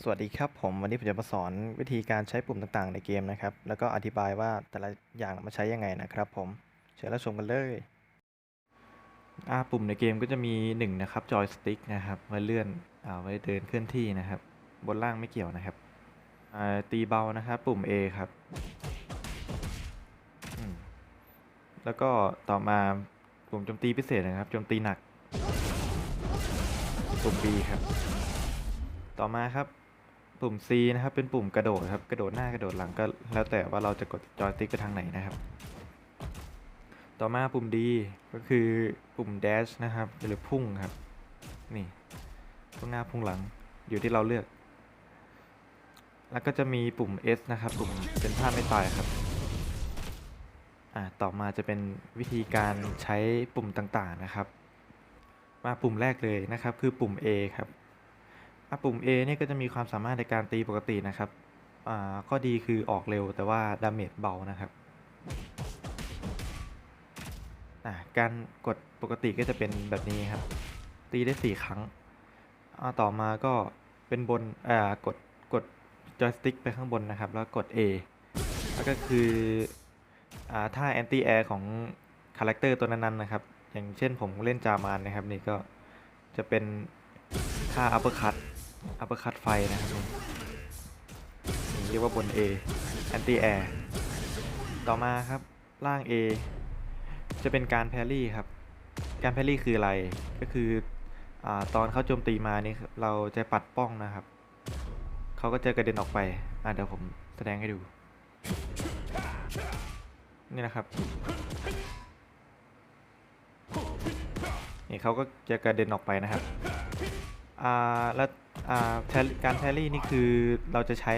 สวัสดีครับผมวันนี้ผมจะมาสอนวิธีการใช้ปุ่มต่างๆ ในเกมนะครับ แล้วก็อธิบายว่าแต่ละอย่างมาใช้ยังไงนะครับผมเชิญรับชมกันเลยอ่าปุ่มในเกมก็จะมี1นะครับจอยสติ๊กนะครับไว้เลื่อนอ่าไว้เดินเคลื่อนที่นะครับ บนล่างไม่เกี่ยวนะครับตีเบานะครับปุ่ม A ครับแล้วก็ต่อมาปุ่มโจมตีพิเศษนะครับโจมตีหนัก ปุ่ม B ครับ ต่อมาครับปุ่ม C นะครับ เป็นปุ่มกระโดดครับ กระโดดหน้ากระโดดหลังก็แล้วแต่ว่าเราจะกดจอยติ๊กไปทางไหนนะครับ ต่อมาปุ่ม D ก็คือปุ่ม dash นะครับหรือพุ่งครับ นี่พุ่งหน้าพุ่งหลังอยู่ที่เราเลือก แล้วก็จะมีปุ่ม S นะครับ ปุ่มเป็นท่าไม่ตายครับ อ่า ต่อมาจะเป็นวิธีการใช้ปุ่มต่างๆนะครับ มาปุ่มแรกเลยนะครับ คือปุ่ม A ครับ ปุ่ม A เนี่ยก็จะมีความสามารถในการตีปกตินะครับอ่าข้อดีคือออกเร็วแต่ว่าดาเมจเบานะครับการกดปกติก็จะเป็นแบบนี้ครับ ตีได้ 4 ครั้งอ่าต่อมาก็เป็นบนอ่ากดกดจอยสติ๊กไปข้างบนนะครับ แล้วกด A แล้วก็คืออ่าท่าแอนตี้แอร์ของคาแรคเตอร์ตัวนั้นๆนะครับ อย่างเช่นผมเล่นจามานนะครับ นี่ก็จะเป็นท่าอัปเปอร์คัต อัปเปอร์คัตไฟนะครับนี่เรียกว่าบน A anti air ต่อมาครับล่าง A จะเป็นการแพรรี่ครับ การแพรรี่คืออะไรก็คืออตอนเขาโจมตีมานี่เราจะปัดป้องนะครับเขาก็จะกระเด็นออกไปอะเดี๋ยวผมแสดงให้ดู นี่นะครับนี่เขาก็จะกระเด็นออกไปนะครับอ่าแล้ว การแทรี่นี่คือเราจะใช้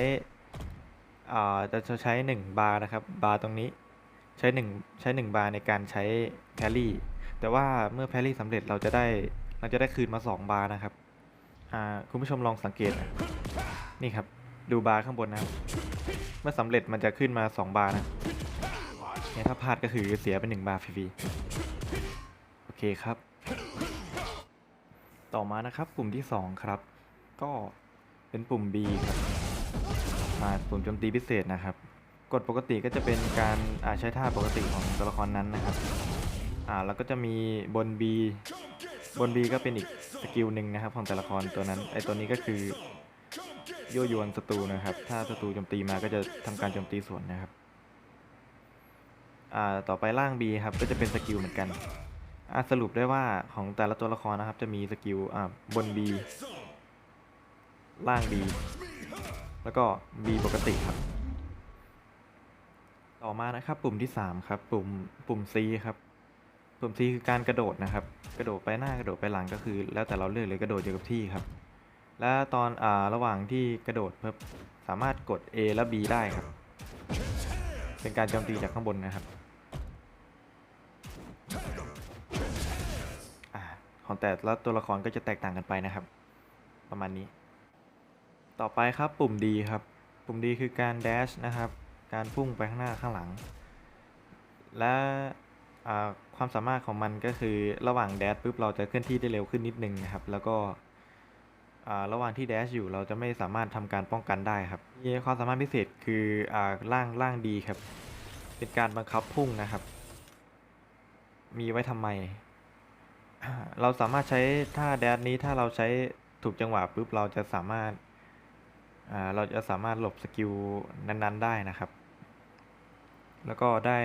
อ่าจะใช้ 1 บาร์นะครับ บาร์ตรงนี้ใช้1ใช้ 1 บาร์ในการใช้แพรี่ แต่ว่าเมื่อแพรี่สำเร็จเราจะได้เราจะได้คืนมา 2 บาร์นะครับคุณผู้ชมลองสังเกตนะนี่ครับดูบาร์ข้างบนนะเมื่อสำเร็จมันจะขึ้นมา 2 บาร์นะเนี่ยถ้าพลาดก็คือเสียไป1บาร์ฟรีโอเคครับ ต่อมานะครับปุ่มที่ 2 ครับ ก็เป็นปุ่ม B ครับมาปุ่มโจมตีพิเศษนะครับ กดปกติก็จะเป็นการใช้ท่าปกติของตัวละครนั้นนะครับอ่าแล้วก็จะมีบน B บน B ก็เป็นอีกสกิลหนึ่งนะครับ ของแต่ละครตัวนั้นไอตัวนี้ก็คือยั่วยนศัตรูนะครับ ถ้าศัตรูโจมตีมาก็จะทำการโจมตีสวนนะครับอ่าต่อไปล่าง B ครับก็จะเป็นสกิลเหมือนกันอะสรุปได้ว่าของแต่ละตัวละครนะครับ จะมีสกิลอ่าบน B ล่าง B แล้วก็ B ปกติครับ ต่อมานะครับ ปุ่มที่ 3 ครับ ปุ่มปุ่ม C ครับ ปุ่ม C คือการกระโดดนะครับ กระโดดไปหน้ากระโดดไปหลังก็คือ แล้วแต่เราเลือกเลยกระโดดอยู่กับที่ครับ และตอนอ่าระหว่างที่กระโดดเพิ่มสามารถกด A และ B ได้ครับ เป็นการโจมตีจากข้างบนนะครับอ่าของแต่ละตัวละครก็จะแตกต่างกันไปนะครับ ประมาณนี้ ต่อไปครับปุ่ม D ครับ ปุ่ม D คือการ dash นะครับ การพุ่งไปข้างหน้าข้างหลัง และความสามารถของมันก็คือระหว่าง dash ปุ๊บเราจะเคลื่อนที่ได้เร็วขึ้นนิดนึงนะครับ แล้วก็ระหว่างที่ dash อยู่เราจะไม่สามารถทำการป้องกันได้ครับมีความสามารถพิเศษคืออ่าล่างล่างดีครับ เป็นการบังคับพุ่งนะครับ มีไว้ทำไม เราสามารถใช้ท่าแดดนี้ถ้าเราใช้ถูกจังหวะปุ๊บเราจะสามารถ เราจะสามารถหลบสกิลนั้นๆได้นะครับ แล้วก็ได้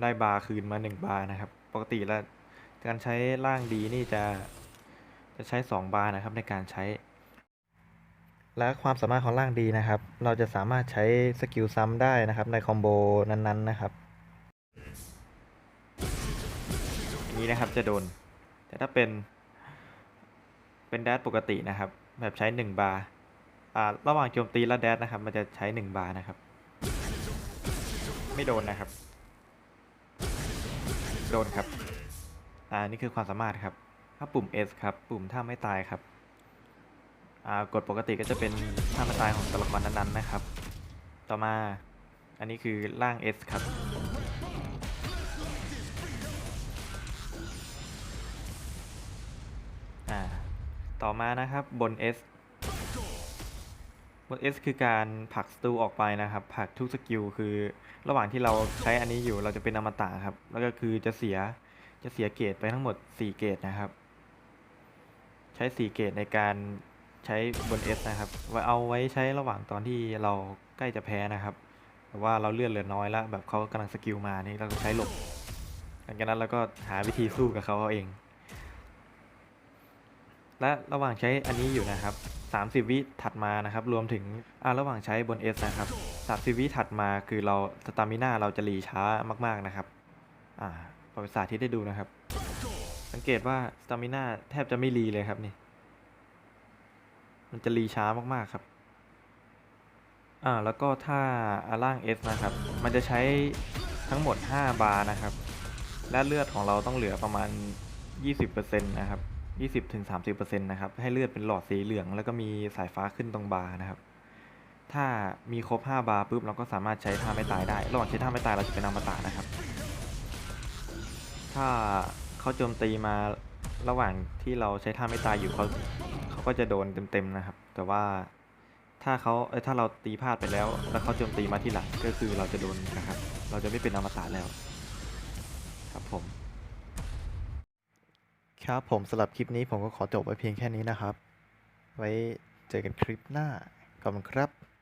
ได้บาร์คืนมา 1 บาร์นะครับ ปกติแล้วการใช้ล่างดีนี่จะจะใช้ 2 บาร์นะครับในการใช้ และความสามารถของล่างดีนะครับ เราจะสามารถใช้สกิลซ้ำได้นะครับในคอมโบนั้นๆนะครับ นี้นะครับจะโดน แต่ถ้าเป็นเป็นแดดปกตินะครับ แบบใช้ 1 บาร์อ่า ระหว่างโจมตีและแดดนะครับ มันจะใช้ 1 บาร์นะครับ ไม่โดนนะครับ โดนครับ อ่า นี่คือความสามารถครับ ถ้าปุ่ม S ครับ ปุ่มท่าไม่ตายครับ อ่า กดปกติก็จะเป็นท่าไม่ตายของตัวละครนั้นๆนะครับ ต่อมา อันนี้คือล่าง S ครับอ่าต่อมานะครับบน S บน S คือการผลักศัตรูออกไปนะครับผลักทุกสกิลคือระหว่างที่เราใช้อันนี้อยู่เราจะเป็นอมตะครับ แล้วก็คือจะเสียจะเสียเกรดไปทั้งหมด 4 เกรดนะครับ ใช้ 4 เกรดในการใช้บน S นะครับไว้เอาไว้ใช้ระหว่างตอนที่เราใกล้จะแพ้นะครับแต่ว่าเราเลือดเหลือน้อยแล้วแบบเขากำลังสกิลมานี่เราก็ใช้หลบหลังจากนั้นเราก็หาวิธีสู้กับเขาเอาเอง และระหว่างใช้อันนี้อยู่นะครับ 30 วิถัดมานะครับ รวมถึงอ่าระหว่างใช้บน S นะครับ 30 วิถัดมาคือเราสตามิน่าเราจะรีช้ามาก ๆนะครับอ่าประวัติศาสตร์ที่ได้ดูนะครับ สังเกตว่าสตามิน่าแทบจะไม่รีเลยครับนี่มันจะรีช้ามากๆครับอ่าแล้วก็ถ้าอาล่าง S นะครับ มันจะใช้ทั้งหมด 5 บาร์นะครับ และเลือดของเราต้องเหลือประมาณ 20%นะครับ 20-30%นะครับ ให้เลือดเป็นหลอดสีเหลือง แล้วก็มีสายฟ้าขึ้นตรงบาร์นะครับ ถ้ามีครบ 5 บาร์ปุ๊บเราก็สามารถใช้ท่าไม่ตายได้ ระหว่างใช้ท่าไม่ตายเราจะเป็นอมตะนะครับ ถ้าเขาโจมตีมาระหว่างที่เราใช้ท่าไม่ตายอยู่เขาเขาก็จะโดนเต็มๆนะครับ แต่ว่าถ้าเขาเอยถ้าเราตีพลาดไปแล้ว แล้วเขาโจมตีมาที่หลังก็คือเราจะโดนนะครับ เราจะไม่เป็นอมตะแล้ว ครับผม ครับผมสำหรับคลิปนี้ผมก็ขอจบไว้เพียงแค่นี้นะครับ ไว้เจอกันคลิปหน้าขอบคุณครับ